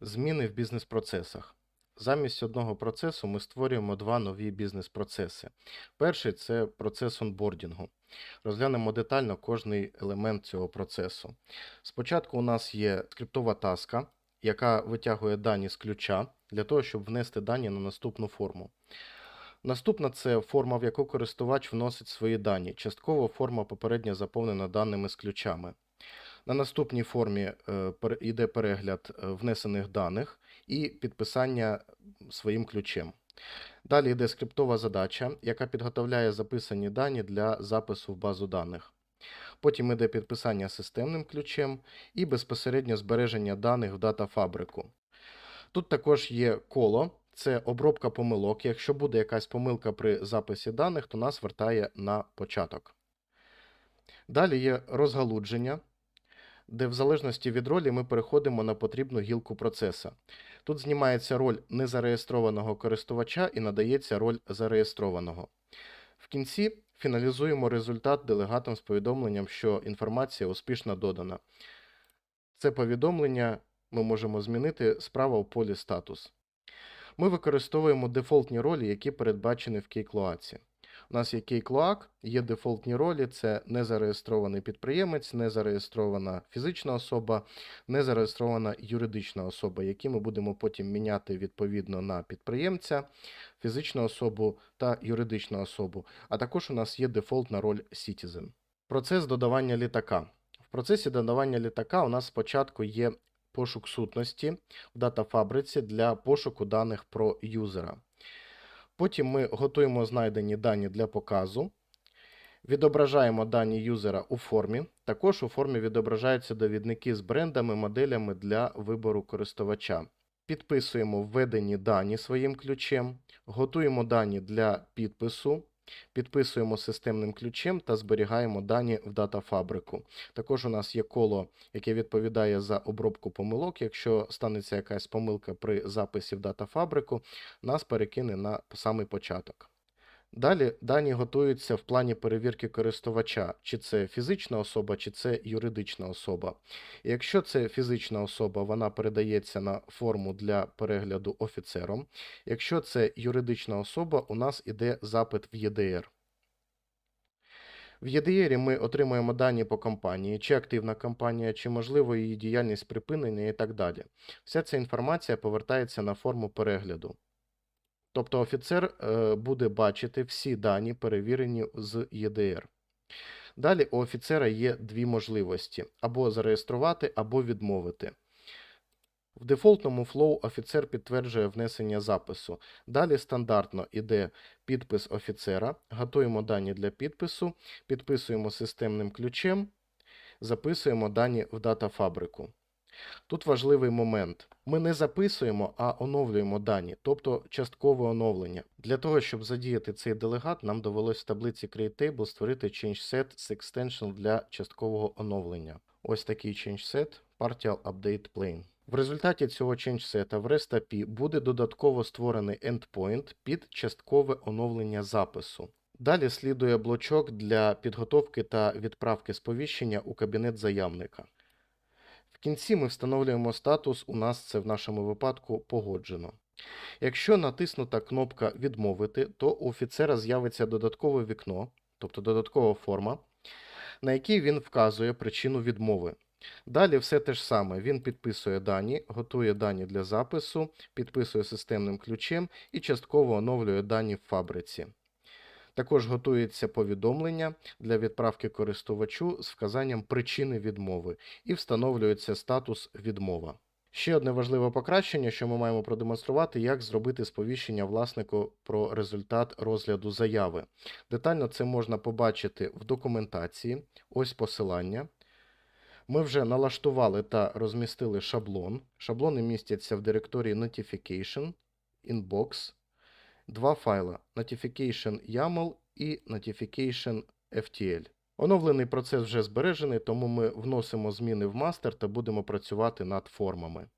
Зміни в бізнес-процесах. Замість одного процесу ми створюємо два нові бізнес-процеси. Перший це процес онбордінгу. Розглянемо детально кожний елемент цього процесу. Спочатку у нас є скриптова таска, яка витягує дані з ключа для того, щоб внести дані на наступну форму. Наступна це форма, в яку користувач вносить свої дані. Частково форма попередньо заповнена даними з ключами. На наступній формі е, йде перегляд е, внесених даних і підписання своїм ключем. Далі йде скриптова задача, яка підготовляє записані дані для запису в базу даних. Потім йде підписання системним ключем і безпосередньо збереження даних в датафабрику. Тут також є коло, це обробка помилок. Якщо буде якась помилка при записі даних, то нас вертає на початок. Далі є розгалудження, де в залежності від ролі ми переходимо на потрібну гілку процеса. Тут знімається роль незареєстрованого користувача і надається роль зареєстрованого. В кінці фіналізуємо результат делегатом з повідомленням, що інформація успішно додана. Це повідомлення ми можемо змінити справа у полі статус. Ми використовуємо дефолтні ролі, які передбачені в кейклоаці. У нас є кейклоак, є дефолтні ролі: це незареєстрований підприємець, незареєстрована фізична особа, незареєстрована юридична особа, які ми будемо потім міняти відповідно на підприємця, фізичну особу та юридичну особу. А також у нас є дефолтна роль Citizen. Процес додавання літака. В процесі додавання літака у нас спочатку є пошук сутності в датафабриці для пошуку даних про юзера. Потім ми готуємо знайдені дані для показу, відображаємо дані юзера у формі. Також у формі відображаються довідники з брендами, моделями для вибору користувача. Підписуємо введені дані своїм ключем, готуємо дані для підпису, підписуємо системним ключем та зберігаємо дані в датафабрику. Також у нас є коло, яке відповідає за обробку помилок. Якщо станеться якась помилка при записі в датафабрику, нас перекине на самий початок. Далі дані готуються в плані перевірки користувача, чи це фізична особа, чи це юридична особа. І Якщо це фізична особа, вона передається на форму для перегляду офіцером. Якщо це юридична особа, у нас іде запит в ЄДР. В ЄДРі ми отримуємо дані по компанії, чи активна компанія, чи можливо її діяльність припинення і так далі. Вся ця інформація повертається на форму перегляду. Тобто офіцер е, буде бачити всі дані, перевірені з ЄДР. Далі у офіцера є дві можливості: або зареєструвати, або відмовити. В дефолтному флоу офіцер підтверджує внесення запису. Далі стандартно йде підпис офіцера, готуємо дані для підпису, підписуємо системним ключем, записуємо дані в датафабрику. Тут важливий момент. Ми не записуємо, а оновлюємо дані, тобто часткове оновлення. Для того, щоб задіяти цей делегат, нам довелось в таблиці CreateTable створити ChangeSet з extension для часткового оновлення. Ось такий ChangeSet Partial Update Plane. В результаті цього ChangeSet в REST API буде додатково створений endpoint під часткове оновлення запису. Далі слідує блочок для підготовки та відправки сповіщення у кабінет заявника. Кінці ми встановлюємо статус, у нас це в нашому випадку погоджено. Якщо натиснута кнопка Відмовити, то у офіцера з'явиться додаткове вікно, тобто додаткова форма, на якій він вказує причину відмови. Далі все те ж саме. Він підписує дані, готує дані для запису, підписує системним ключем і частково оновлює дані в фабриці. Також готується повідомлення для відправки користувачу з вказанням причини відмови і встановлюється статус відмова. Ще одне важливе покращення, що ми маємо продемонструвати, як зробити сповіщення власнику про результат розгляду заяви. Детально це можна побачити в документації. Ось посилання. Ми вже налаштували та розмістили шаблон. Шаблони містяться в директорії Notification, Inbox, два файла Notification YAML і Notification FTL. Оновлений процес вже збережений, тому ми вносимо зміни в мастер та будемо працювати над формами.